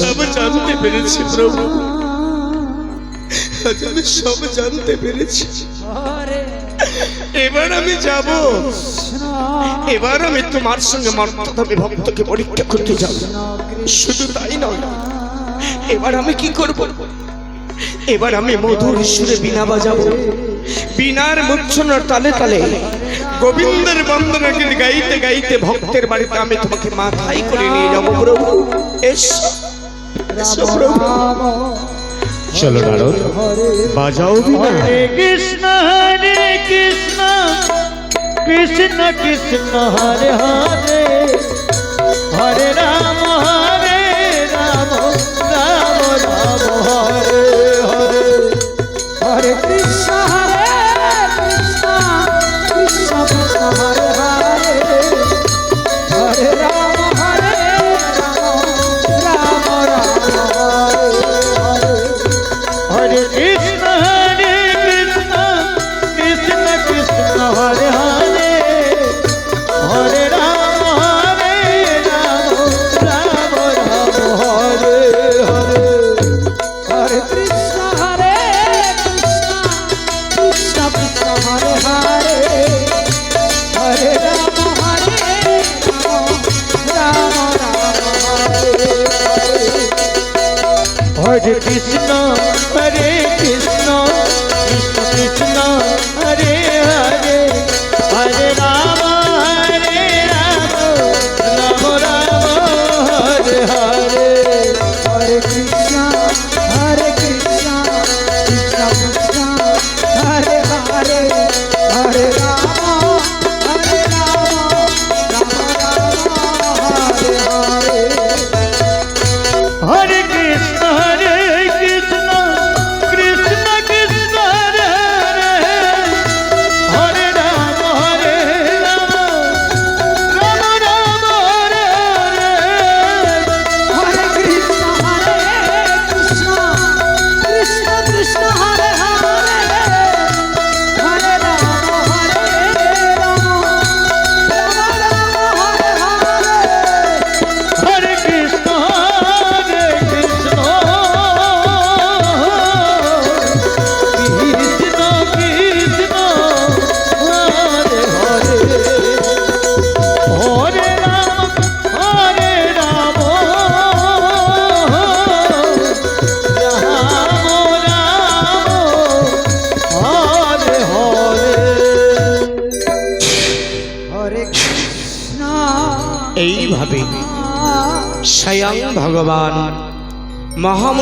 সব জানতে পেরেছি, প্রভু। আজ সব জানতে পেরেছি। এবার আমি যাব। এবার আমি তোমার সঙ্গে মর্তভাবে ভক্তকে পরীক্ষা করতে যাব। শুধু তাই নয়, এবার আমি কি করব? এবার আমি মধুর সুরে বিনা বাজাবো। বিনার মূর্ছনার তালে তালে গোবিন্দের বন্দনাকে গাইতে গাইতে ভক্তের বাড়িতে আমি তোমাকে মাথায় করে নিয়ে যাব প্রভু। এসো এসো প্রভু। চলো নারদ বাজাও হরে কৃষ্ণ হরে কৃষ্ণ কৃষ্ণ কৃষ্ণ হরে হরে। হরে রাম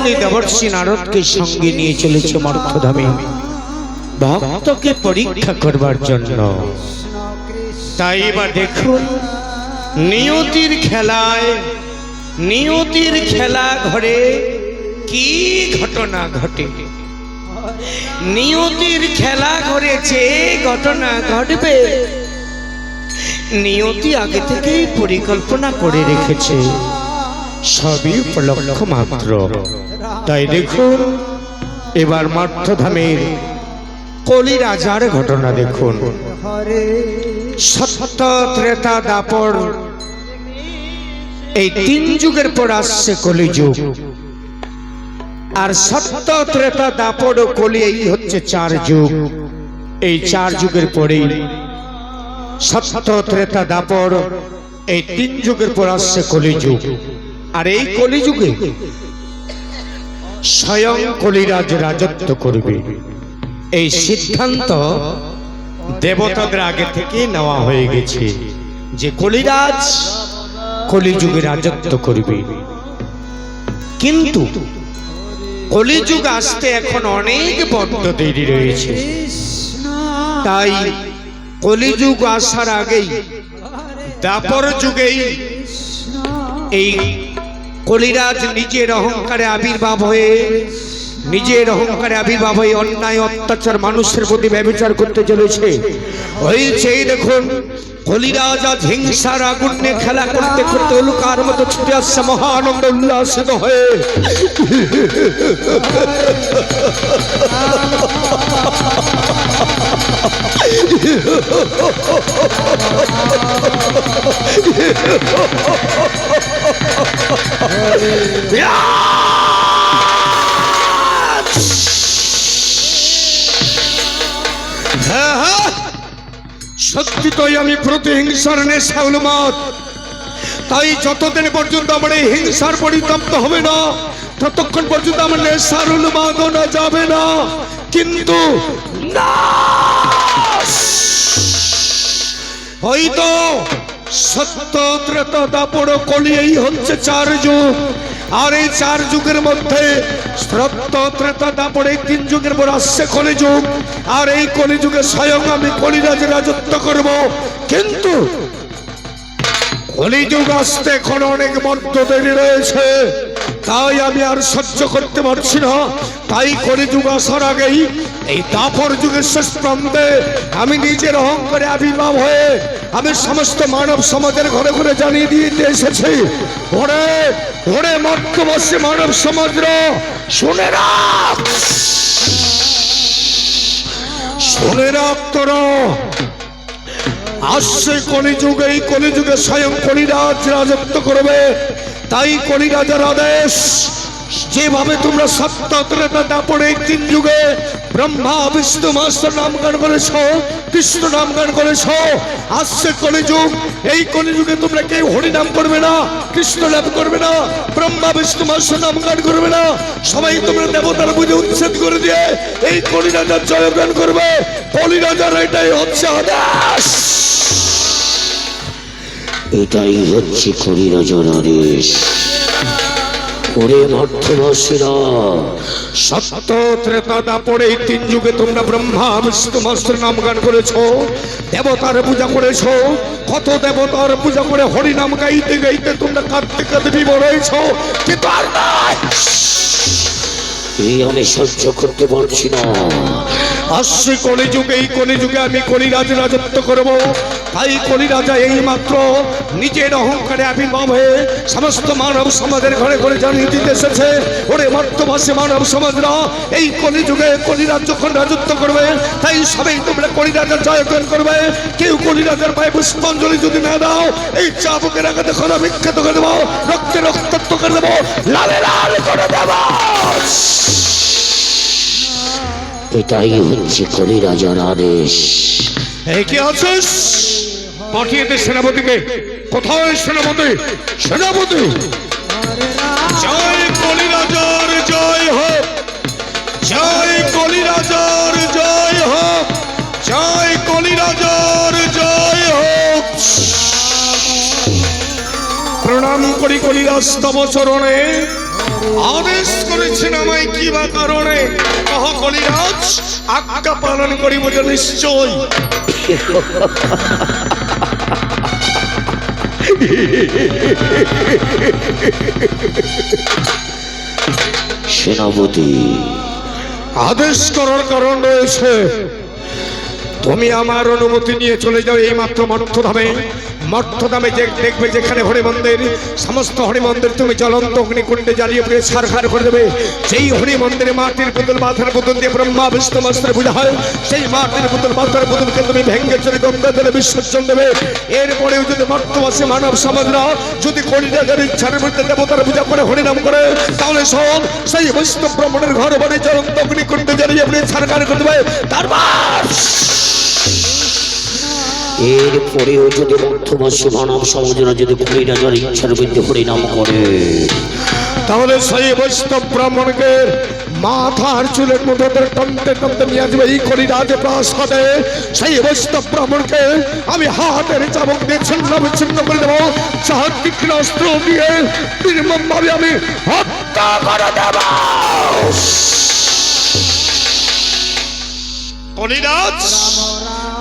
মহামুনি দেবর্ষি নারদকে সঙ্গে নিয়ে চলেছে মর্থধামে ভক্তকে পরীক্ষা করবার জন্য। তাই এবার দেখুন, নিয়তির খেলায়, নিয়তির খেলা ঘরে কি ঘটনা ঘটে? নিয়তির খেলা ঘরে যে ঘটনা ঘটবে, নিয়তি আগে থেকেই পরিকল্পনা করে রেখেছে। সবই উপলক্ষ মাত্র। তাই দেখুন, এবার মর্থধামের কলি রাজার ঘটনা দেখুন। ত্রেতা দাপর, এই তিন যুগের পর আসছে কলিযুগ। আর সত্য ত্রেতা দাপর ও কলি এই হচ্ছে চার যুগ। এই চার যুগের পরেই সত্য ত্রেতা দাপর, এই তিন যুগের পর আসছে কলিযুগ। আর এই কলিযুগে স্বয়ং কলিরাজ রাজত্ব করবে। এই সিদ্ধান্ত দেবতাদের আগে থেকে নেওয়া হয়ে গেছে যে কলিরাজ কলিযুগে রাজত্ব করবে। কিন্তু কলিযুগ আসতে এখন অনেক বদ্ধ দেরি রয়েছে। তাই কলিযুগ আসার আগেই দাপর যুগেই এই কলিরাজ নিজের অহংকারে আবির্ভাব হয়ে নিজের অহংকারে আবির্ভাব হয়ে অন্যায় অত্যাচার মানুষের প্রতি ব্যবচার করতে চলেছে। হয়েছে দেখুন কলিরাজ আজ হিংসার আগুনে খেলা করতে করতে মতো ছুটে আসছে মহানন্দ উল্লাসিত হয়ে। সত্যি তোই আমি প্রতিহিংসার নেশা অনুমত তাই যতদিন পর্যন্ত আমার এই হিংসার পরিতপ্ত হবে না, ততক্ষণ পর্যন্ত আমার নেশার উন্মাদনা যাবে না। কিন্তু হয়তো সত্য ত্রেতা দাপড় কলি এই হচ্ছে চার যুগ আর এই চার যুগের মধ্যে সত্য ত্রেতা দাপড় এই তিন যুগের পর আসছে কলি যুগ আর এই কলি যুগে স্বয়ং আমি কলিরাজ রাজত্ব করব। কিন্তু কলিযুগ আসতে এখন অনেক মধ্য দেরি রয়েছে। তাই আমি আর সহ্য করতে পারছি না। তাই কলিযুগ আসার আগেই এই দাপর যুগের শেষ প্রান্তে আমি নিজের অহংকারে আবির্ভাব হয়ে আমি সমস্ত মানব সমাজের ঘরে ঘরে জানিয়ে দিতে এসেছি। ওরে ওরে মধ্যবর্ষী মানব সমাজর, শুনে রাখ। শুনে রাখ তোরা। আসছে কলিযুগে, এই কলিযুগে স্বয়ং কলিরাজ রাজত্ব করবে। তাই কলিরাজের আদেশ। যেভাবে তোমরা এই তিন যুগে ব্রহ্মা, বিষ্ণু, মহেশ্বর নামগান করেছ, কৃষ্ণ নামগান করেছ আসছে কলিযুগ, এই কলিযুগে তোমরা কেউ হরিনাম করবে না, কৃষ্ণ লাভ করবে না, ব্রহ্মা, বিষ্ণু, মহেশ্বর নামগান করবে না। সবাই তোমরা দেবতার বুঝে উচ্ছেদ করে দিয়ে এই কলিরাজার জয়গান করবে। কলিরাজার এটাই হচ্ছে আদেশ। এটাই হচ্ছে কলিরাজার আদেশ ত্রেতা তিন যুগে ব্রহ্মা করেছ, দেবতার পূজা করেছ, কত দেবতার পূজা করে গাইতে গাইতে তোমরা এই আমি সহ্য করতে পারছি না। আসছে কলিযুগে, এই কলিযুগে আমি কলিরাজ রাজত্ব করব। তাই কলিরাজা এই মাত্র নিজের অহংকারে আবির্ভাব হয়ে সমস্ত মানব সমাজের ঘরে ঘরে জানিয়ে দিতে এসেছে। ওরে মর্তবাসী মানব সমাজরা, এই কলিযুগে কলিরাজ যখন রাজত্ব করবে। তাই সবাই তোমরা কলিরাজার জয়গান করবে। কেউ কলিরাজার পায়ে পুষ্পাঞ্জলি যদি না দাও, এই চাবুকের আঘাতে খরা বিখ্যাত করে দেবো, রক্তে রক্তাক্ত করে দেবো, লালে লাল করে দেবো। এটাই হচ্ছে কলিরাজার আদেশ। কি আছিস? পাঠিয়ে দে সেনাপতিকে। কোথায় সেনাপতি? সেনাপতি! জয় কলিরাজার, জয় হোক। জয় কলিরাজার, জয় হোক। জয় কলিরাজার, জয় হোক। প্রণাম করি কলিরাজ তব চরণে আদেশ করেছেন আমায় কি বা কারণে? কহ কলিরাজ আজ্ঞা পালন করিব যে নিশ্চয়। সেনাপতি। আদেশ করার কারণ রয়েছে। তুমি আমার অনুমতি নিয়ে চলে যাও এই মাত্র মর্থধামে মর্থধামে যে দেখবে যেখানে হরি মন্দির সমস্ত হরি মন্দির তুমি জ্বলন্ত অগ্নিকুণ্ডে জ্বালিয়ে পুড়ে সারখার করে দেবে। সেই হরি মন্দিরে মাটির পুতুল, মাথার পুতুল দিয়ে ব্রহ্মা বিষ্ণু মস্ত্রে পূজা হয়, সেই মাটির পুতুল, মাথার পুতুলকে তুমি ভেঙ্গে চলে গঙ্গা জলে বিসর্জন দেবে। এরপরেও যদি মর্তবাসী মানব সমাজরা যদি কলিরাজের ইচ্ছার মধ্যে দেবতার পূজা করে, হরিনাম করে, তাহলে সব সেই বৈষ্ণব ব্রাহ্মণের ঘর বাড়ি জ্বলন্ত অগ্নিকুণ্ডে জ্বালিয়ে পুড়ে সারখার করে দেবে। তারপর এরপরেও যদি মধ্যবাসী মানব সমাজরা যদি কলিরাজার ইচ্ছার বিরুদ্ধে হরিনাম করে। তাহলে সেই বৈষ্ণব ব্রাহ্মণকে মাথার চুলের মধ্যে টমতে টমতে নিয়ে আসবে, এই করি রাজে প্রাসাদে সেই বৈষ্ণব ব্রাহ্মণকে আমি হাতের চাবক দিয়ে ছিন্ন বিচ্ছিন্ন করে দেবো। চার তীক্ষ্ণ অস্ত্র দিয়ে নির্মম ভাবে আমি হত্যা করে দেব। কলিরাজ!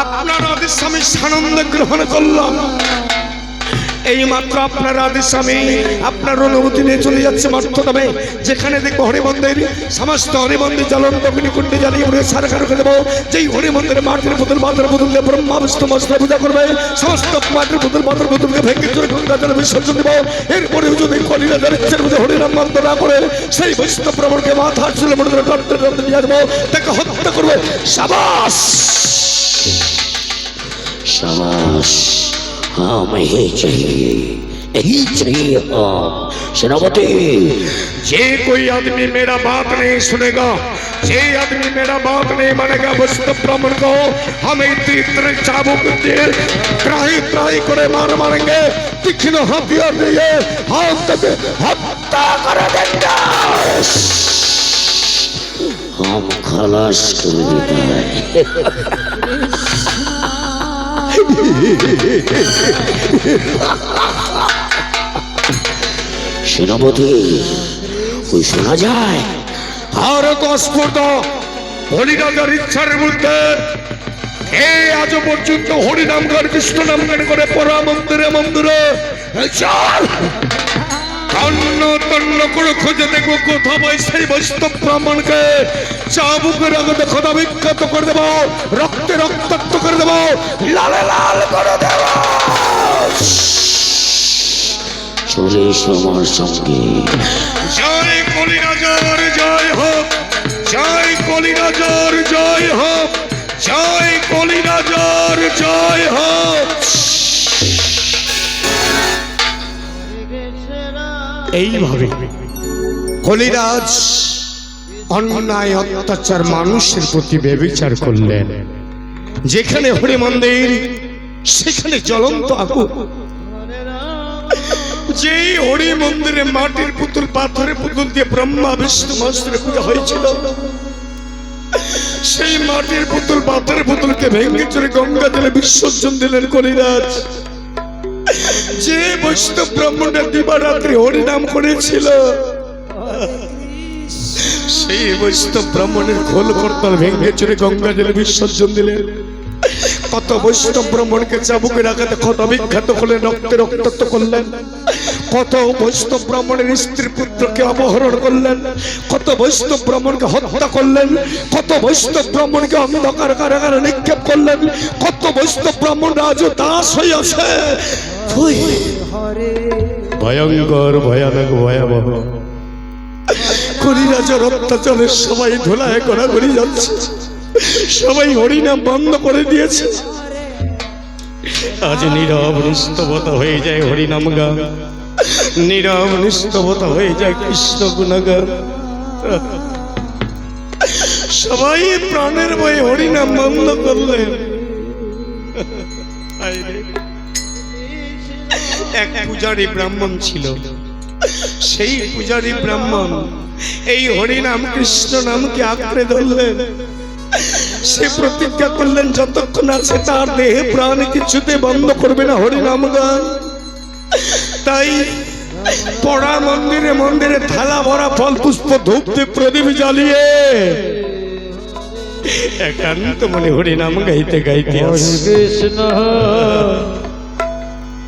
আপনার আদেশ আমি সানন্দ গ্রহণ করলাম। এই মাত্র আপনার আদেশ আমি আপনার অনুমতি নিয়ে চলে যাচ্ছে মর্তদামে যেখানে দেখব হরি মন্দির সমস্ত হরি মন্দির জ্বলন্ত অগ্নিকুণ্ডে জ্বালিয়ে পুড়ে সারকার করে দেবো। যেই হরি মন্দিরে মাটির পুতুল, মাথার পুতুল দিয়ে ব্রহ্মা বিষ্ণু মস্ত্র পূজা করবে, সমস্ত মাটির পুতুল, মাথার পুতুলকে ভেঙে চলে গঙ্গা জলে বিসর্জন দেবো। এরপরেও যদি কলিরাজার ইচ্ছের মধ্যে হরিনাম মন্ত্র না করে, সেই বৈষ্ণব প্রবণকে মাথা চলে মনে করে নিয়ে আসব তাকে হত্যা করবে। সাবাস! शाबाश हाँ मैं ही चाहिए यही चाहिए हाँ सेनापति जे कोई आदमी मेरा बात नहीं सुनेगा जे आदमी मेरा बात नहीं मानेगा वस्तु प्रमाण को हम तीर चाबुक दिए त्राही त्राही करे मार मारेंगे तीक्ष्ण हथियार दिए हम तक हत्या कर देंगे हम खलास कर देता है সেনাপতি, ওই শোনা যায়? ভারত অস্ফুট হরিরাজার ইচ্ছার মধ্যে। এই আজ পর্যন্ত হরিনাম গান কৃষ্ণ নাম গান করে পরা মন্দিরে মন্দিরে। চল! তন্ন করে খুঁজে দেখব কোথা পাই সেই বৈষ্ণব ব্রাহ্মণকে। চাবুকের আগে খোদা বিখ্যাত করে দেবো রক্তে রক্তাক্ত করে দেবো লালে লাল করে দেবো। চলে আমার সঙ্গে। জয় কলিরাজর জয় হোক। জয় কলিরাজর জয় হোক। জয় কলিরাজর জয় হোক। এইভাবে। কলিরাজ অন্যায় অত্যাচার মানুষের প্রতি বেবিচার করলেন। যেখানে হরি মন্দির সেখানে জ্বলন্ত আগুন। যেই হরি মন্দিরে মাটির পুতুল পাথরের পুতুল দিয়ে ব্রহ্মা, বিষ্ণু, মহেশ্বরের পূজা হয়েছিল, সেই মাটির পুতুল পাথরের পুতুলকে ভেঙে চড়ে গঙ্গা জলে বিসর্জন দিলেন কলিরাজ। যে বৈষ্ণব ব্রাহ্মণরা দিবারাত্রি হরিনাম করেছিল, সেই বৈষ্ণব ব্রাহ্মণের খোল করতাল ভেঙে চড়ে গঙ্গা জলে বিসর্জন দিলেন। কত বৈষ্ণব ব্রাহ্মণকে চাবুকে রাখাতে ক্ষত বিখ্যাত করলেন রক্তে রক্তাক্ত করলেন। কত বৈষ্ণব ব্রাহ্মণের স্ত্রী পুত্রকে অপহরণ করলেন। কত বৈষ্ণব ব্রাহ্মণকে হত্যা করলেন। কত বৈষ্ণব ব্রাহ্মণকে অন্ধকার কারাগারে নিক্ষেপ করলেন। কত বৈষ্ণব ব্রাহ্মণ রাজ দাস হয়ে ওই ভয়ঙ্কর ভয়ানক ভয়াবহ। কলিরাজের অত্যাচারের সবাই ধুলায় গড়াগড়ি যাচ্ছে। সবাই হরিনাম বন্ধ করে দিয়েছে। আজ নীরব নিস্তবতা হয়ে যায় হরিনাম গান নীরব নিস্তবতা হয়ে যায় কৃষ্ণ গুণগান সবাই প্রাণের বয়ে হরিনাম বন্ধ করলেন। এক পূজারী ব্রাহ্মণ ছিল। সেই পূজারী ব্রাহ্মণ এই হরিনাম কৃষ্ণ নামকে আঁকড়ে ধরলেন। সে প্রতিজ্ঞা করলেন, যতক্ষণ আছে তার দেহে প্রাণ কিছুতে বন্ধ করবে না হরিনাম গান। তাই পড়া মন্দিরে মন্দিরে থালা ভরা ফল পুষ্প ধূপ দিয়ে প্রদীপ জ্বালিয়ে একান্ত মনে হরিনাম গাইতে গাইতে হরে কৃষ্ণ।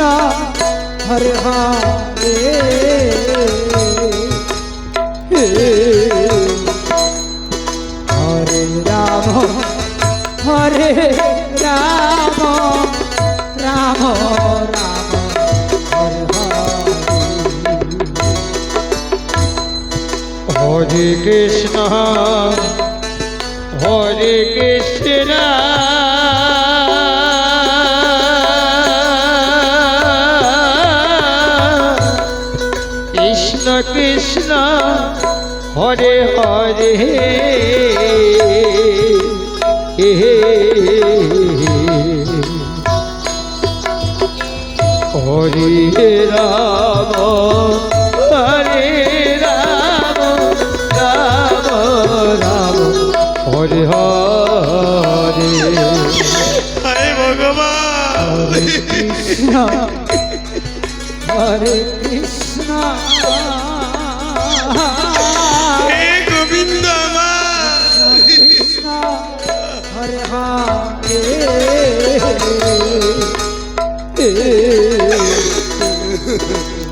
কৃষ্ণ হরে হরে। হরে রাম হরে রাম রাম রাম হরে কৃষ্ণ হরে কৃষ্ণ হরে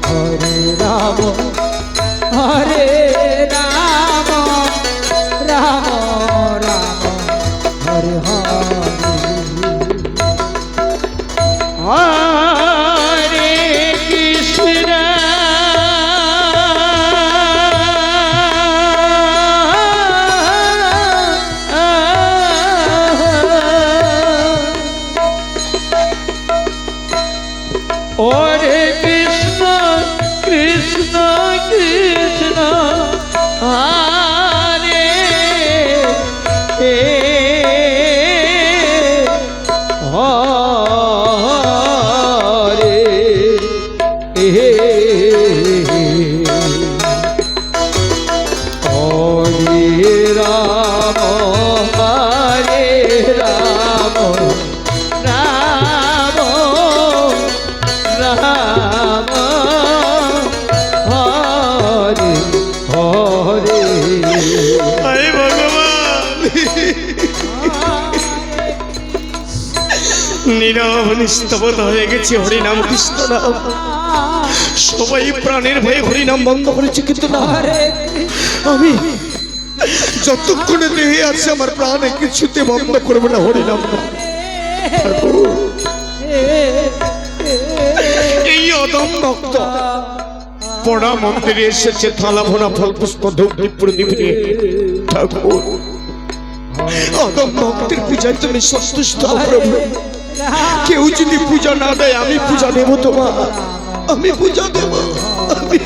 হরে রাম হরে নিস্তব্ধ হয়ে গেছে, হরিনাম কৃষ্ণ নাম। সবাই প্রাণের ভয়ে হরিনাম বন্ধ করেছে, কিন্তু না আমি যতক্ষণে দেহে আছে, আমার প্রাণে কিছুতে বন্ধ করব না হরিনাম। নাম। এই অদম ভক্ত পড়া মন্দিরে এসেছে, থালা ভরা ফল পুষ্প ধূপ দীপ প্রদীপ নিয়ে। ঠাকুর, অদম ভক্তের পূজায় তুমি সন্তুষ্ট প্রভু। কেউ যদি পূজা না দেয় আমি পূজা দেব তোমার। আমি পূজা দেব। আমি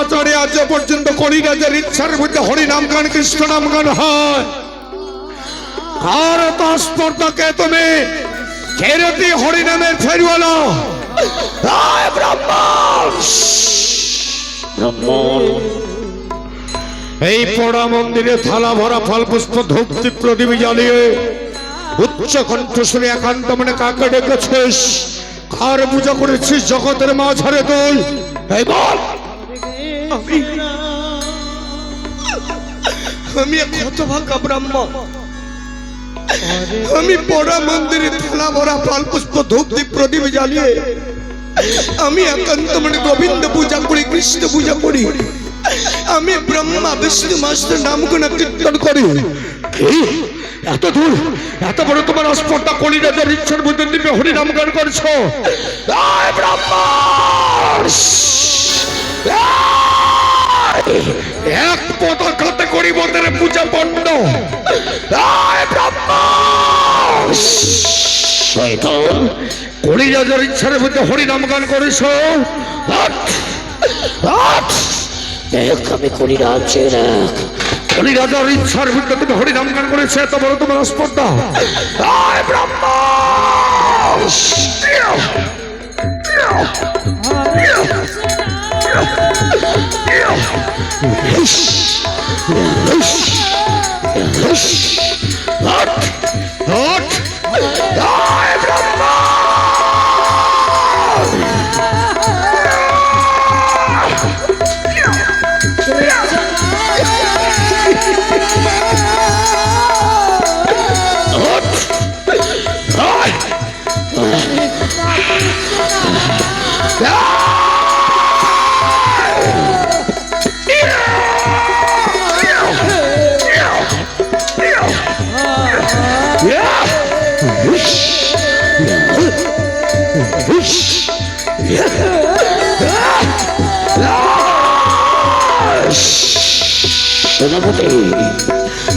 আর অনাচারে আজ পর্যন্ত কলিরাজের ইচ্ছার মধ্যে হরিনাম গান কৃষ্ণ নাম গান হয়। আর দশ তুমি কেরতি হরিনামের ফেরওয়ালা এই পড়া মন্দিরে থালা ভরা ফল পুষ্প ধূপ দীপ প্রদীপ জ্বালিয়ে উচ্চ কণ্ঠ শুনে একান্ত মনে কাকে ডেকেছিস? কার পূজা করেছিস জগতের মাঝারে তুই? এই বল। আমি আমি এক হতভাগা ব্রাহ্মণ আমি পড়া মন্দিরে থালা ভরা ফল পুষ্প ধূপ দীপ প্রদীপ জ্বালিয়ে আমি একান্ত মানে গোবিন্দ পূজা করি কৃষ্ণ পূজা করি। আমি ব্রহ্মা বিষ্ণু মাস্টার নাম গুণ কীর্তন করি। এত দূর? এত বড় তোমার অস্পর্ধা কলিরাজের ইচ্ছার মধ্যে তুমি হরিনাম গান করছ? ব্রহ্মা! এক পতাকাতে করি মন্দিরে পূজা ব্রহ্মা! শয়তান কলিরাজের ইচ্ছার মধ্যে হরিনাম গান করেছ! এক আমি করি রাজ্যের এক কলিরাজার ইচ্ছার মধ্যে তুমি হরিনাম গান করেছে এত বড় তোমার স্পর্ধা আয় ব্রহ্মা! আট! আট! আয়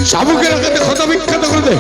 শামুকের আঘাতে ক্ষত বিখ্যাত করে দে